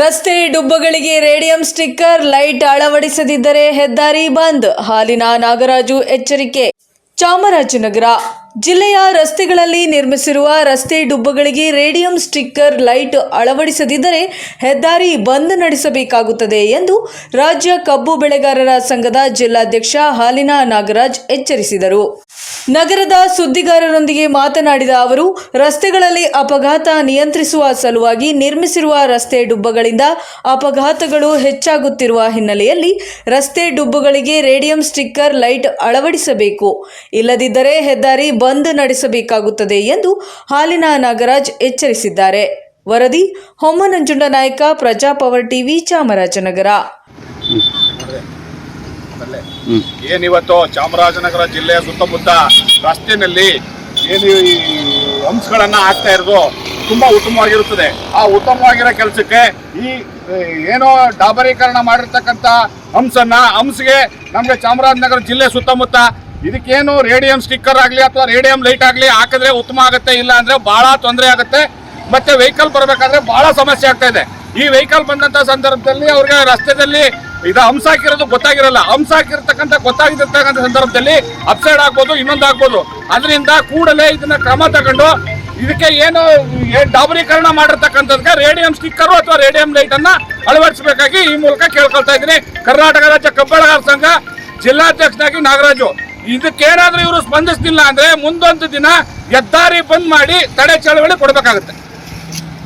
ರಸ್ತೆ ಡುಬ್ಬಗಳಿಗೆ radium sticker, light ಅಳವಡಿಸದಿದ್ದರೆ ಹೆದ್ದಾರಿ ಬಂದ್. ಹಾಲಿನ ನಾಗರಾಜು ಎಚ್ಚರಿಕೆ. ಚಾಮರಾಜನಗರ ಜಿಲ್ಲೆಯ ರಸ್ತೆಗಳಲ್ಲಿ ನಿರ್ಮಿಸಿರುವ ರಸ್ತೆ ಡುಬ್ಬಗಳಿಗೆ ರೇಡಿಯಂ ಸ್ಟಿಕ್ಕರ್, ಲೈಟ್ ಅಳವಡಿಸದಿದ್ದರೆ ಹೆದ್ದಾರಿ ಬಂದ್ ನಡೆಸಬೇಕಾಗುತ್ತದೆ ಎಂದು ರಾಜ್ಯ ಕಬ್ಬು ಬೆಳೆಗಾರರ ಸಂಘದ ಜಿಲ್ಲಾಧ್ಯಕ್ಷ ಹಾಲಿನ ನಾಗರಾಜ್ ಎಚ್ಚರಿಸಿದರು. ನಗರದ ಸುದ್ದಿಗಾರರೊಂದಿಗೆ ಮಾತನಾಡಿದ ಅವರು, ರಸ್ತೆಗಳಲ್ಲಿ ಅಪಘಾತ ನಿಯಂತ್ರಿಸುವ ಸಲುವಾಗಿ ನಿರ್ಮಿಸಿರುವ ರಸ್ತೆ ಡುಬ್ಬಗಳಿಂದ ಅಪಘಾತಗಳು ಹೆಚ್ಚಾಗುತ್ತಿರುವ ಹಿನ್ನೆಲೆಯಲ್ಲಿ ರಸ್ತೆ ಡುಬ್ಬಗಳಿಗೆ ರೇಡಿಯಂ ಸ್ಟಿಕ್ಕರ್ ಲೈಟ್ ಅಳವಡಿಸಬೇಕು. ಇಲ್ಲದಿದ್ದರೆ ಹೆದ್ದಾರಿ ಬಂದ್ ನಡೆಸಬೇಕಾಗುತ್ತದೆ ಎಂದು ಹಾಲಿನ ನಾಗರಾಜ್ ಎಚ್ಚರಿಸಿದ್ದಾರೆ. ವರದಿ, ಹೊಮ್ಮನಂಜುಂಡ ನಾಯಕ, ಪ್ರಜಾಪವರ್ ಟಿವಿ ಚಾಮರಾಜನಗರ. ಏನಿವತ್ತು ಚಾಮರಾಜನಗರ ಜಿಲ್ಲೆಯ ಸುತ್ತಮುತ್ತ ರಸ್ತೆಯಲ್ಲಿ ಏನು ಈ ಹಂಸಗಳನ್ನ ಹಾಕ್ತಾ ಇರೋದು ತುಂಬಾ ಉತ್ತಮವಾಗಿರುತ್ತದೆ. ಆ ಉತ್ತಮವಾಗಿರೋ ಕೆಲಸಕ್ಕೆ ಈ ಏನೋ ಡಾಬರೀಕರಣ ಮಾಡಿರ್ತಕ್ಕಂಥ ಹಂಸನ್ನ ಹಂಸ್ಗೆ ನಮಗೆ ಚಾಮರಾಜನಗರ ಜಿಲ್ಲೆ ಸುತ್ತಮುತ್ತ ಇದಕ್ಕೇನು ರೇಡಿಯಂ ಸ್ಟಿಕ್ಕರ್ ಆಗಲಿ ಅಥವಾ ರೇಡಿಯಂ ಲೈಟ್ ಆಗಲಿ ಹಾಕಿದ್ರೆ ಉತ್ತಮ ಆಗುತ್ತೆ ಇಲ್ಲ ಅಂದ್ರೆ ಬಹಳ ತೊಂದರೆ ಆಗುತ್ತೆ. ಮತ್ತೆ ವೆಹಿಕಲ್ ಬರಬೇಕಾದ್ರೆ ಬಹಳ ಸಮಸ್ಯೆ ಆಗ್ತಾ ಇದೆ. ಈ ವೆಹಿಕಲ್ ಬಂದಂತ ಸಂದರ್ಭದಲ್ಲಿ ಅವ್ರಿಗೆ ರಸ್ತೆದಲ್ಲಿ ಇದು ಹಂಸ ಹಾಕಿರೋದು ಗೊತ್ತಾಗಿರಲ್ಲ. ಹಂಸ ಹಾಕಿರ್ತಕ್ಕಂಥ ಗೊತ್ತಾಗಿರ್ತಕ್ಕಂಥ ಸಂದರ್ಭದಲ್ಲಿ ಅಪ್ಸೈಡ್ ಆಗ್ಬೋದು, ಇನ್ನೊಂದು ಆಗ್ಬೋದು. ಅದರಿಂದ ಕೂಡಲೇ ಇದನ್ನ ಕ್ರಮ ತಗೊಂಡು ಇದಕ್ಕೆ ಏನು ಡಾಬರೀಕರಣ ಮಾಡಿರ್ತಕ್ಕಂಥದ್ಕೆ ರೇಡಿಯಂ ಸ್ಟಿಕ್ಕರು ಅಥವಾ ರೇಡಿಯಂ ಲೈಟ್ ಅನ್ನ ಅಳವಡಿಸಬೇಕಾಗಿ ಈ ಮೂಲಕ ಕೇಳ್ಕೊಳ್ತಾ ಇದ್ದೀನಿ. ಕರ್ನಾಟಕ ರಾಜ್ಯ ಕಬ್ಬಳಗಾರ ಸಂಘ ಜಿಲ್ಲಾಧ್ಯಕ್ಷನಾಗಿ ನಾಗರಾಜು. ಇದಕ್ಕೇನಾದ್ರೂ ಇವರು ಸ್ಪಂದಿಸ್ತಿಲ್ಲ ಅಂದ್ರೆ ಮುಂದೊಂದು ದಿನ ಹೆದ್ದಾರಿ ಬಂದ್ ಮಾಡಿ ತಡೆ ಚಳವಳಿ ಕೊಡಬೇಕಾಗುತ್ತೆ.